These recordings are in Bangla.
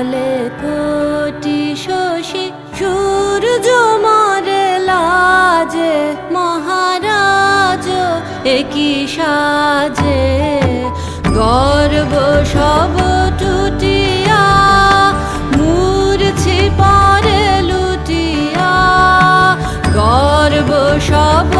ঢলে কোটি শশী, সূর্য মারে লাজে, মহারাজ একই সাজে? গর্ব সব টুটিয়া, মূর্ছি পরে লুটিয়া, গর্ব সব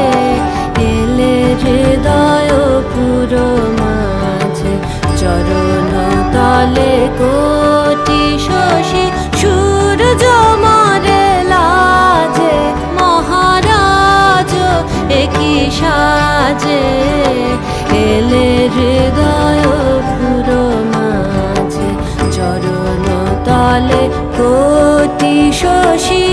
হৃদয় মাঝে, চরণ তলে কোটি শশী, সূর্য মারে লাজে, মহারাজ একই সাজে। এলে হৃদয় পুরো মাঝে, চরণ তলে কোটি শশী